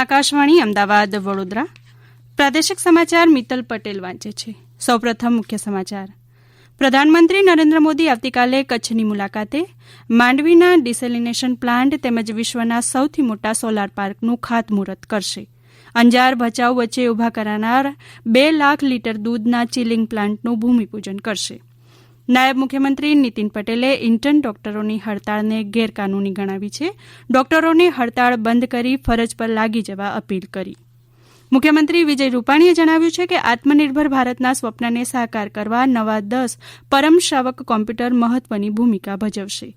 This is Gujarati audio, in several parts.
આકાશવાણી, અમદાવાદ, વડોદરા. પ્રાદેશિક સમાચાર મિત્તલ પટેલ વાંચે છે. સૌપ્રથમ મુખ્ય સમાચાર. પ્રધાનમંત્રી નરેન્દ્ર મોદી આવતીકાલે કચ્છની મુલાકાતે માંડવીના ડિસેલિનેશન પ્લાન્ટ તેમજ વિશ્વના સૌથી મોટા સોલાર પાર્કનું ખાતમુહૂર્ત કરશે. અંજાર ભચાઉ વચ્ચે ઊભા કરાનાર બે લાખ લીટર દૂધના ચિલિંગ પ્લાન્ટનું ભૂમિપૂજન કરશે. નાયબ મુખ્યમંત્રી નીતિન પટેલે ઇન્ટર્ન ડોક્ટરોની હડતાળને ગેરકાનૂની ગણાવી છે. ડોક્ટરોની હડતાળ બંધ કરી ફરજ પર લાગી જવા અપીલ કરી. મુખ્યમંત્રી વિજય રૂપાણીએ જણાવ્યું છે કે આત્મનિર્ભર ભારતના સ્વપ્નને સાકાર કરવા નવા દસ પરમ શાવક કોમ્પ્યુટર મહત્વની ભૂમિકા ભજવશે.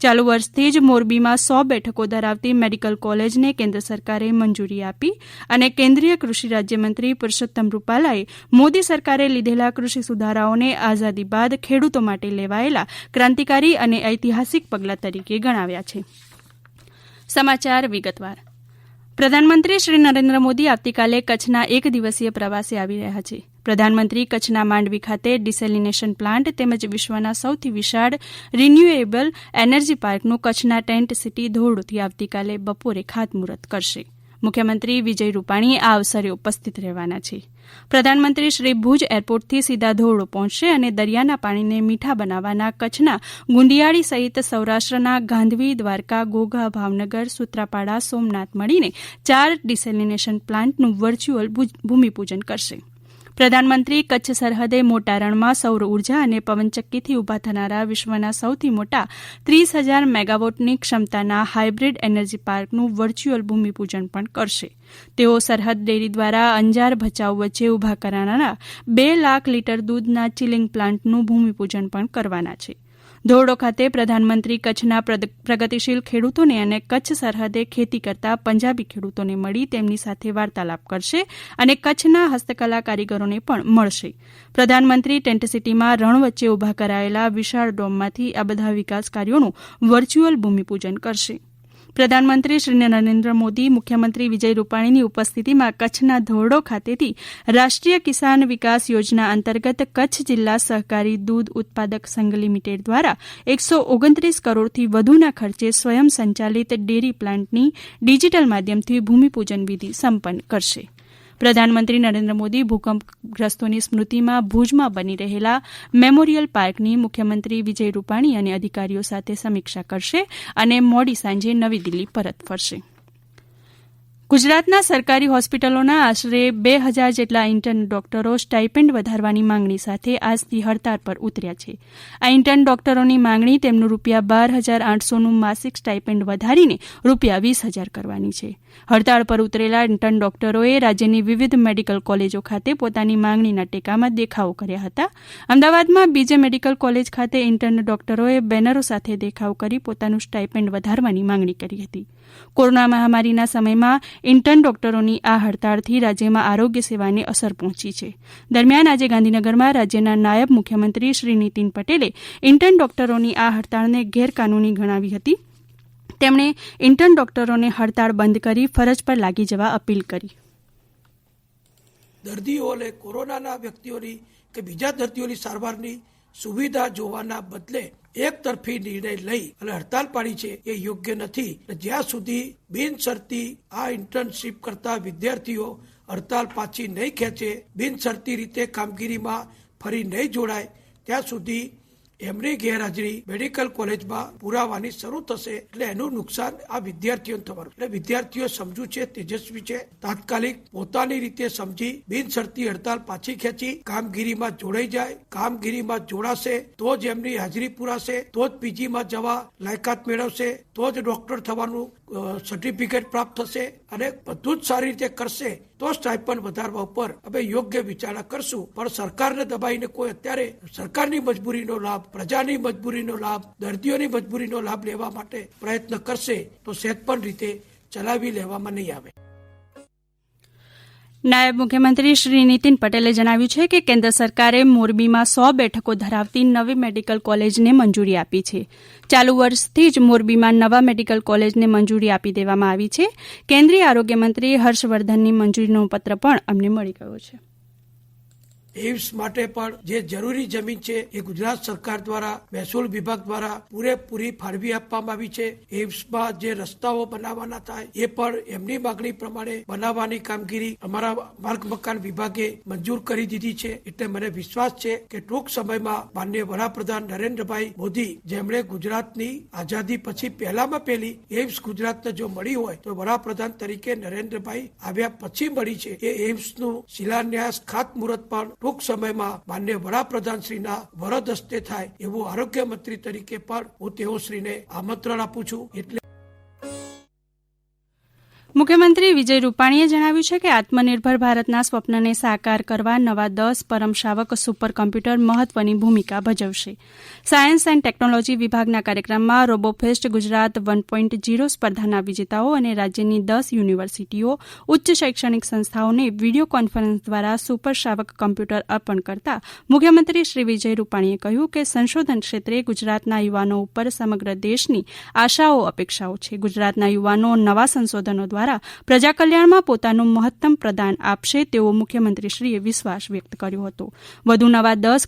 ચાલુ વર્ષથી જ મોરબીમાં સો બેઠકો ધરાવતી મેડિકલ કોલેજને કેન્દ્ર સરકારે મંજૂરી આપી અને કેન્દ્રીય કૃષિ રાજ્યમંત્રી પુરૂષોત્તમ રૂપાલાએ મોદી સરકારે લીધેલા કૃષિ સુધારાઓને આઝાદી બાદ ખેડૂતો માટે લેવાયેલા ક્રાંતિકારી અને ઐતિહાસિક પગલાં તરીકે ગણાવ્યા છે. સમાચાર વિગતવાર. પ્રધાનમંત્રી શ્રી નરેન્દ્ર મોદી આવતીકાલે કચ્છના એક દિવસીય પ્રવાસે આવી રહ્યા છે. પ્રધાનમંત્રી કચ્છના માંડવી ખાતે ડિસેલિનેશન પ્લાન્ટ તેમજ વિશ્વના સૌથી વિશાળ રિન્યુએબલ એનર્જી પાર્કનું કચ્છના ટેન્ટ સિટી ધોરડોથી આવતીકાલે બપોરે ખાતમુહૂર્ત કરશે. મુખ્યમંત્રી વિજય રૂપાણી આ અવસરે ઉપસ્થિત રહેવાના છે. પ્રધાનમંત્રી શ્રી ભુજ એરપોર્ટથી સીધા ધોરડો પહોંચશે અને દરિયાના પાણીને મીઠા બનાવવાના કચ્છના ગુંડિયાળી સહિત સૌરાષ્ટ્રના ગાંધવી, દ્વારકા ઘોઘા ભાવનગર, સૂત્રાપાડા, સોમનાથ મળીને ચાર ડિસેલિનેશન પ્લાન્ટનું વર્ચ્યુઅલ ભૂમિપૂજન કરશે. પ્રધાનમંત્રી કચ્છ સરહદે મોટા રણમાં સૌર ઊર્જા અને પવનચક્કીથી ઊભા થનારા વિશ્વના સૌથી મોટા ત્રીસ હજાર મેગાવોટની ક્ષમતાના હાઇબ્રિડ એનર્જી પાર્કનું વર્ચ્યુઅલ ભૂમિપૂજન પણ કરશે. તેઓ સરહદ ડેરી દ્વારા અંજાર ભચાઉ વચ્ચે ઊભા કરાનારા બે લાખ લીટર દૂધના ચિલિંગ પ્લાન્ટનું ભૂમિપૂજન પણ કરવાના છે. ધોરડો ખાતે પ્રધાનમંત્રી કચ્છના પ્રગતિશીલ ખેડૂતોને અને કચ્છ સરહદે ખેતી કરતા પંજાબી ખેડૂતોને મળી તેમની સાથે વાર્તાલાપ કરશે અને કચ્છના હસ્તકલા કારીગરોને પણ મળશે. પ્રધાનમંત્રી ટેન્ટ સિટીમાં રણ વચ્ચે ઊભા કરાયેલા વિશાળ ડોમમાંથી આ બધા વિકાસ કાર્યોનું વર્ચ્યુઅલ ભૂમિપૂજન કરશે. પ્રધાનમંત્રી શ્રી નરેન્દ્ર મોદી, મુખ્યમંત્રી વિજય રૂપાણીની ઉપસ્થિતિમાં કચ્છના ધોરડો ખાતેથી રાષ્ટ્રીય કિસાન વિકાસ યોજના અંતર્ગત કચ્છ જિલ્લા સહકારી દૂધ ઉત્પાદક સંઘ લિમિટેડ દ્વારા એકસો ઓગણત્રીસ કરોડથી વધુના ખર્ચે સ્વયં સંચાલિત ડેરી પ્લાન્ટની ડિજીટલ માધ્યમથી ભૂમિપૂજન વિધિ સંપન્ન કરશે. પ્રધાનમંત્રી નરેન્દ્ર મોદી ભૂકંપગ્રસ્તોની સ્મૃતિમાં ભુજમાં બની રહેલા મેમોરિયલ પાર્કની મુખ્યમંત્રી વિજય રૂપાણી અને અધિકારીઓ સાથે સમીક્ષા કરશે અને મોડી સાંજે નવી દિલ્હી પરત ફરશે. ગુજરાતના સરકારી હોસ્પિટલોના આશરે બે હજાર જેટલા ઇન્ટર્ન ડોક્ટરો સ્ટાઇપેન્ડ વધારવાની માંગણી સાથે આજથી હડતાળ પર ઉતર્યા છે. આ ઇન્ટર્ન ડોક્ટરોની માંગણી તેમનું રૂપિયા બાર હજાર આઠસોનું માસિક સ્ટાઇપેન્ડ વધારીને રૂપિયા વીસ હજાર કરવાની છે. હડતાળ પર ઉતરેલા ઇન્ટર્ન ડોક્ટરોએ રાજ્યની વિવિધ મેડિકલ કોલેજો ખાતે પોતાની માંગણીના ટેકામાં દેખાવો કર્યા હતા. અમદાવાદમાં બીજે મેડિકલ કોલેજ ખાતે ઇન્ટર્ન ડોક્ટરોએ બેનરો સાથે દેખાવ કરી પોતાનું સ્ટાઇપેન્ડ વધારવાની માંગણી કરી હતી. કોરોના મહામારીના સમયમાં ઇન્ટર્ન ડોક્ટરોની આ હડતાળથી રાજ્યમાં આરોગ્ય સેવાને અસર પહોંચી છે. દરમિયાન આજે ગાંધીનગરમાં રાજ્યના નાયબ મુખ્યમંત્રી શ્રી નીતિન પટેલે ઇન્ટર્ન ડોક્ટરોની આ હડતાળને ગેરકાનૂની ગણાવી હતી. તેમણે ઇન્ટર્ન ડોક્ટરોને હડતાળ બંધ કરી ફરજ પર લાગી જવા અપીલ કરી. દર્દીઓને કોરોનાના વ્યક્તિઓની કે બીજા દર્દીઓની સારવારની સુવિધા જોવાના બદલે એક તરફી નિર્ણય લઈ અને હડતાલ પાડી છે એ યોગ્ય નથી. જ્યાં સુધી બિનશરતી આ ઇન્ટર્નશીપ કરતા વિદ્યાર્થીઓ હડતાલ પાછી નહીં ખેંચે, બિનશરતી રીતે કામગીરીમાં ફરી નહીં જોડાય, ત્યાં સુધી એમની ગેરહાજરી મેડિકલ કોલેજમાં પુરાવાની શરૂ થશે એટલે એનું નુકસાન આ વિદ્યાર્થીઓને થવાનું. એટલે વિદ્યાર્થીઓ સમજુ છે, તેજસ્વી છે, તાત્કાલિક પોતાની રીતે સમજી બિનશરતી હડતાલ પાછી ખેંચી, કામગીરીમાં જોડાઈ જાય, કામગીરીમાં જોડાશે, તો જ એમની હાજરી પુરાશે, તો જ પીજીમાં જવા લાયકાત મેળવશે, તો જ ડોક્ટર થવાનું સર્ટિફિકેટ પ્રાપ્ત થશે અને બધું જ સારી રીતે કરશે, તો સ્ટાઇપન્ડ વધારવા ઉપર અમે યોગ્ય વિચારણા કરશું. પણ સરકારને દબાઈને કોઈ અત્યારે સરકારની મજબૂરીનો લાભ, પ્રજાની મજબૂરીનો લાભ, દર્દીઓની મજબૂરીનો લાભ લેવા માટે પ્રયત્ન કરશે, તો સહેજ પણ રીતે ચલાવી લેવામાં નહીં આવે. નાયબ મુખ્યમંત્રી શ્રી નીતિન પટેલે જણાવ્યું છે કે કેન્દ્ર સરકારે મોરબીમાં સો બેઠકો ધરાવતી નવી મેડિકલ કોલેજને મંજૂરી આપી છે. ચાલુ વર્ષથી જ મોરબીમાં નવા મેડિકલ કોલેજને મંજૂરી આપી દેવામાં આવી છે. કેન્દ્રીય આરોગ્ય મંત્રી હર્ષવર્ધનની મંજૂરીનો પત્ર પણ અમને મળી ગયો છે. એઇમ્સ માટે પણ જે જરૂરી જમીન છે એ ગુજરાત સરકાર દ્વારા, મહેસૂલ વિભાગ દ્વારા પૂરેપૂરી ફાળવી આપવામાં આવી છે. એઇમ્સમાં જે રસ્તાઓ બનાવવાના થાય એ પણ એમની માગણી પ્રમાણે બનાવવાની કામગીરી અમારા માર્ગ મકાન વિભાગે મંજૂર કરી દીધી છે. એટલે મને વિશ્વાસ છે કે ટૂંક સમયમાં માન્ય વડાપ્રધાન નરેન્દ્રભાઈ મોદી, જેમણે ગુજરાતની આઝાદી પછી પહેલામાં પહેલી એઇમ્સ ગુજરાતને જો મળી હોય, તો વડાપ્રધાન તરીકે નરેન્દ્રભાઈ આવ્યા પછી મળી છે. એ એઇમ્સનું શિલાન્યાસ ખાતમુહૂર્ત પણ ટૂંક સમયમાં માન્ય વડાપ્રધાન શ્રીના વરદ હસ્તે થાય એવું આરોગ્ય મંત્રી તરીકે પણ હું તેઓ શ્રીને આમંત્રણ આપું છું. એટલે મુખ્યમંત્રી વિજય રૂપાણીએ જણાવ્યું છે કે આત્મનિર્ભર ભારતના સ્વપ્નને સાકાર કરવા નવા દસ પરમશાવક સુપર કમ્પ્યુટર મહત્વની ભૂમિકા ભજવશે. સાયન્સ એન્ડ ટેકનોલોજી વિભાગના કાર્યક્રમમાં Robofest Gujarat one point zero સ્પર્ધાના વિજેતાઓ અને રાજ્યની દસ યુનિવર્સિટીઓ, ઉચ્ચ શૈક્ષણિક સંસ્થાઓને વીડિયો કોન્ફરન્સ દ્વારા સુપર શાવક કોમ્પ્યુટર અર્પણ કરતા મુખ્યમંત્રી શ્રી વિજય રૂપાણીએ કહ્યું કે સંશોધન ક્ષેત્રે ગુજરાતના યુવાનો ઉપર સમગ્ર દેશની આશાઓ, અપેક્ષાઓ છે. ગુજરાતના યુવાનો નવા સંશોધનો દ્વારા પ્રજા કલ્યાણમાં પોતાનું મહત્તમ પ્રદાન આપશે તેવો મુખ્યમંત્રીશ્રીએ વિશ્વાસ વ્યક્ત કર્યો હતો. વધુ નવા દસ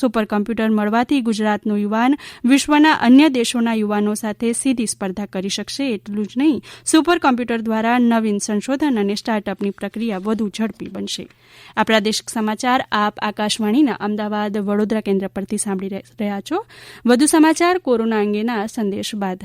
સુપર કમ્પ્યુટર મળવાથી ગુજરાતનો યુવાન વિશ્વના અન્ય દેશોના યુવાનો સાથે સીધી સ્પર્ધા કરી શકશે એટલું જ નહીં, સુપર કમ્પ્યુટર દ્વારા નવીન સંશોધન અને સ્ટાર્ટઅપની પ્રક્રિયા વધુ ઝડપી બનશે. આ પ્રાદેશિક સમાચાર આપ આકાશવાણીના અમદાવાદ વડોદરા કેન્દ્ર પરથી સાંભળી રહ્યા છો. વધુ સમાચાર કોરોના અંગેના સંદેશ બાદ.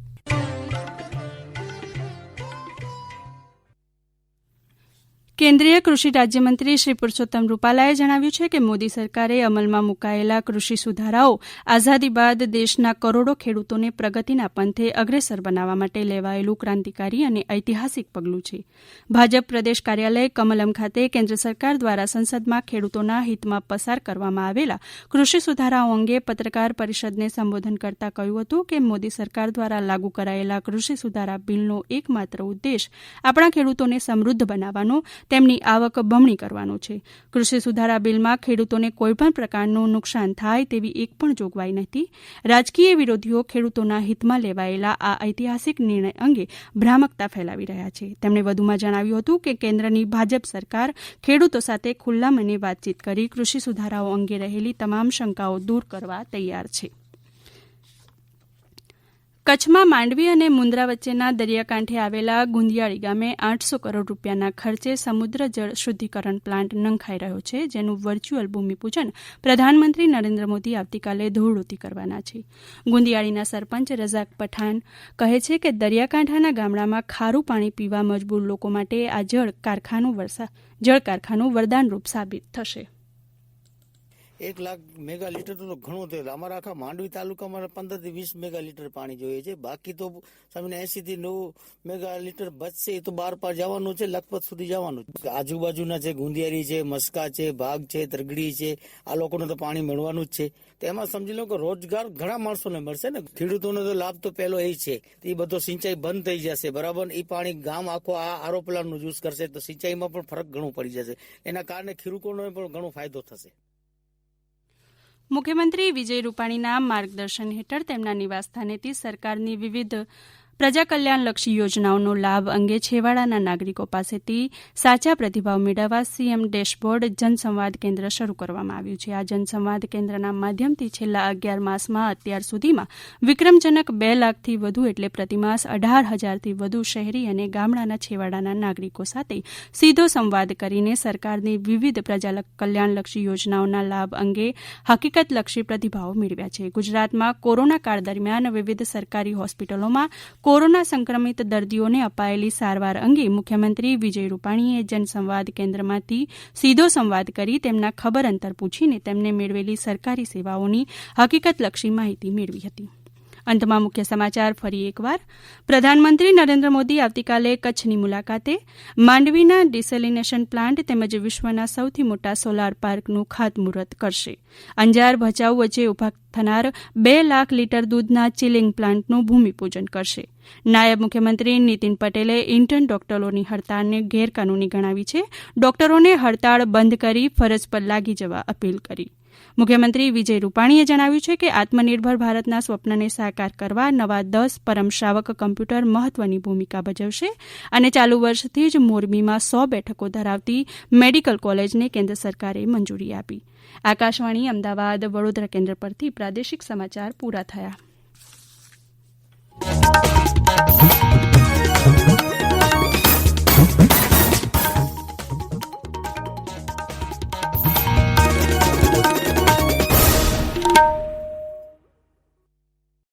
કેન્દ્રીય કૃષિ રાજ્યમંત્રી શ્રી પુરૂષોત્તમ રૂપાલાએ જણાવ્યું છે કે મોદી સરકારે અમલમાં મુકાયેલા કૃષિ સુધારાઓ આઝાદી બાદ દેશના કરોડો ખેડૂતોને પ્રગતિના પંથે અગ્રેસર બનાવવા માટે લેવાયેલું ક્રાંતિકારી અને ઐતિહાસિક પગલું છે. ભાજપ પ્રદેશ કાર્યાલય કમલમ ખાતે કેન્દ્ર સરકાર દ્વારા સંસદમાં ખેડૂતોના હિતમાં પસાર કરવામાં આવેલા કૃષિ સુધારાઓ અંગે પત્રકાર પરિષદને સંબોધન કરતા કહ્યું હતું કે મોદી સરકાર દ્વારા લાગુ કરાયેલા કૃષિ સુધારા બિલનો એકમાત્ર ઉદ્દેશ આપણા ખેડૂતોને સમૃદ્ધ બનાવવાનો તેમની આવક બમણી કરવાનો છે. કૃષિ સુધારા બિલમાં ખેડૂતોને કોઈપણ પ્રકારનું નુકસાન થાય તેવી એક પણ જોગવાઈ નથી. રાજકીય વિરોધીઓ ખેડૂતોના હિતમાં લેવાયેલા આ ઐતિહાસિક નિર્ણય અંગે ભ્રામકતા ફેલાવી રહ્યા છે. તેમણે વધુમાં જણાવ્યું હતું કે કેન્દ્રની ભાજપ સરકાર ખેડૂતો સાથે ખુલ્લા મને વાતચીત કરી કૃષિ સુધારાઓ અંગે રહેલી તમામ શંકાઓ દૂર કરવા તૈયાર છે. કચ્છમાં માંડવી અને મુન્દ્રા વચ્ચેના દરિયાકાંઠે આવેલા ગુંદિયાળી ગામે આઠસો કરોડ રૂપિયાના ખર્ચે સમુદ્ર જળ શુદ્ધિકરણ પ્લાન્ટ નંખાઈ રહ્યો છે, જેનું વર્ચ્યુઅલ ભૂમિપૂજન પ્રધાનમંત્રી નરેન્દ્ર મોદી આવતીકાલે ધૂળોતી કરવાના છે. ગુંદિયાળીના સરપંચ રઝાક પઠાણ કહે છે કે દરિયાકાંઠાના ગામડામાં ખારું પાણી પીવા મજબૂર લોકો માટે આ જળ કારખાનું જળ કારખાનું વરદાનરૂપ સાબિત થશે. એક લાખ મેગા લીટર તો ઘણું થયું અમારા આખા માંડવી તાલુકામાં પંદરથી વીસ મેગા લીટર પાણી જોઈએ છે. બાકી તો સમજીને એસી થી નવ મેગા લીટર બચશે, એ તો બાર પાર જવાનું છે, લખપત સુધી જવાનું આજુબાજુના છે ગુંદિયારી છે, મસ્કા છે, ભાગ છે, તરગડી છે, આ લોકોને તો પાણી મળવાનું જ છે. તો એમાં સમજી લો કે રોજગાર ઘણા માણસોને મળશે ને. ખેડૂતોનો તો લાભ તો પહેલો એ છે. એ બધો સિંચાઈ બંધ થઈ જશે, બરાબર? એ પાણી ગામ આખો આ આરો પ્લાન્ટ યુઝ કરશે તો સિંચાઈમાં પણ ફરક ઘણો પડી જશે. એના કારણે ખેડૂતોને પણ ઘણો ફાયદો થશે. મુખ્યમંત્રી વિજય રૂપાણીના માર્ગદર્શન હેઠળ તેમના નિવાસસ્થાનેથી સરકારની વિવિધ પ્રજા કલ્યાણલક્ષી યોજનાઓનો લાભ અંગે છેવાડાના નાગરિકો પાસેથી સાચા પ્રતિભાવ મેળવવા સીએમ ડેશબોર્ડ જનસંવાદ કેન્દ્ર શરૂ કરવામાં આવ્યું છે. આ જનસંવાદ કેન્દ્રના માધ્યમથી છેલ્લા અગિયાર માસમાં અત્યાર સુધીમાં વિક્રમજનક બે લાખથી વધુ એટલે પ્રતિમાસ અઢાર હજારથી વધુ શહેરી અને ગામડાના છેવાડાના નાગરિકો સાથે સીધો સંવાદ કરીને સરકારની વિવિધ પ્રજા કલ્યાણલક્ષી યોજનાઓના લાભ અંગે હકીકતલક્ષી પ્રતિભાવો મેળવ્યા છે. ગુજરાતમાં કોરોના કાળ દરમિયાન વિવિધ સરકારી હોસ્પિટલોમાં કોરોના સંક્રમિત દર્દીઓને અપાયેલી સારવાર અંગે મુખ્યમંત્રી વિજય રૂપાણીએ જનસંવાદ કેન્દ્રમાંથી સીધો સંવાદ કરી તેમના ખબર અંતર પૂછીને તેમને મેળવેલી સરકારી સેવાઓની હકીકતલક્ષી માહિતી મેળવી હતી. અંતમાં મુખ્ય સમાચાર ફરી એકવાર. પ્રધાનમંત્રી નરેન્દ્ર મોદી આવતીકાલે કચ્છની મુલાકાતે માંડવીના ડિસેલિનેશન પ્લાન્ટ તેમજ વિશ્વના સૌથી મોટા સોલાર પાર્કનું ખાતમુહૂર્ત કરશે. અંજાર ભચાઉ વચ્ચે ઊભા થનાર બે લાખ લીટર દૂધના ચિલિંગ પ્લાન્ટનું ભૂમિપૂજન કરશે. નાયબ મુખ્યમંત્રી નીતિન પટેલે ઇન્ટર્ન ડોક્ટરોની હડતાળને ગેરકાનૂની ગણાવી છે. ડોક્ટરોને હડતાળ બંધ કરી ફરજ પર લાગી જવા અપીલ કરી. મુખ્યમંત્રી વિજય રૂપાણીએ જણાવ્યું છે કે આત્મનિર્ભર ભારતના સ્વપ્નને સાકાર કરવા નવા દસ પરમશ્રાવક કમ્પ્યુટર મહત્વની ભૂમિકા ભજવશે અને ચાલુ વર્ષથી જ મોરબીમાં સો બેઠકો ધરાવતી મેડિકલ કોલેજને કેન્દ્ર સરકારે મંજૂરી આપી. આકાશવાણી, અમદાવાદ, વડોદરા કેન્દ્ર પરથી પ્રાદેશિક સમાચાર પૂરા થયા.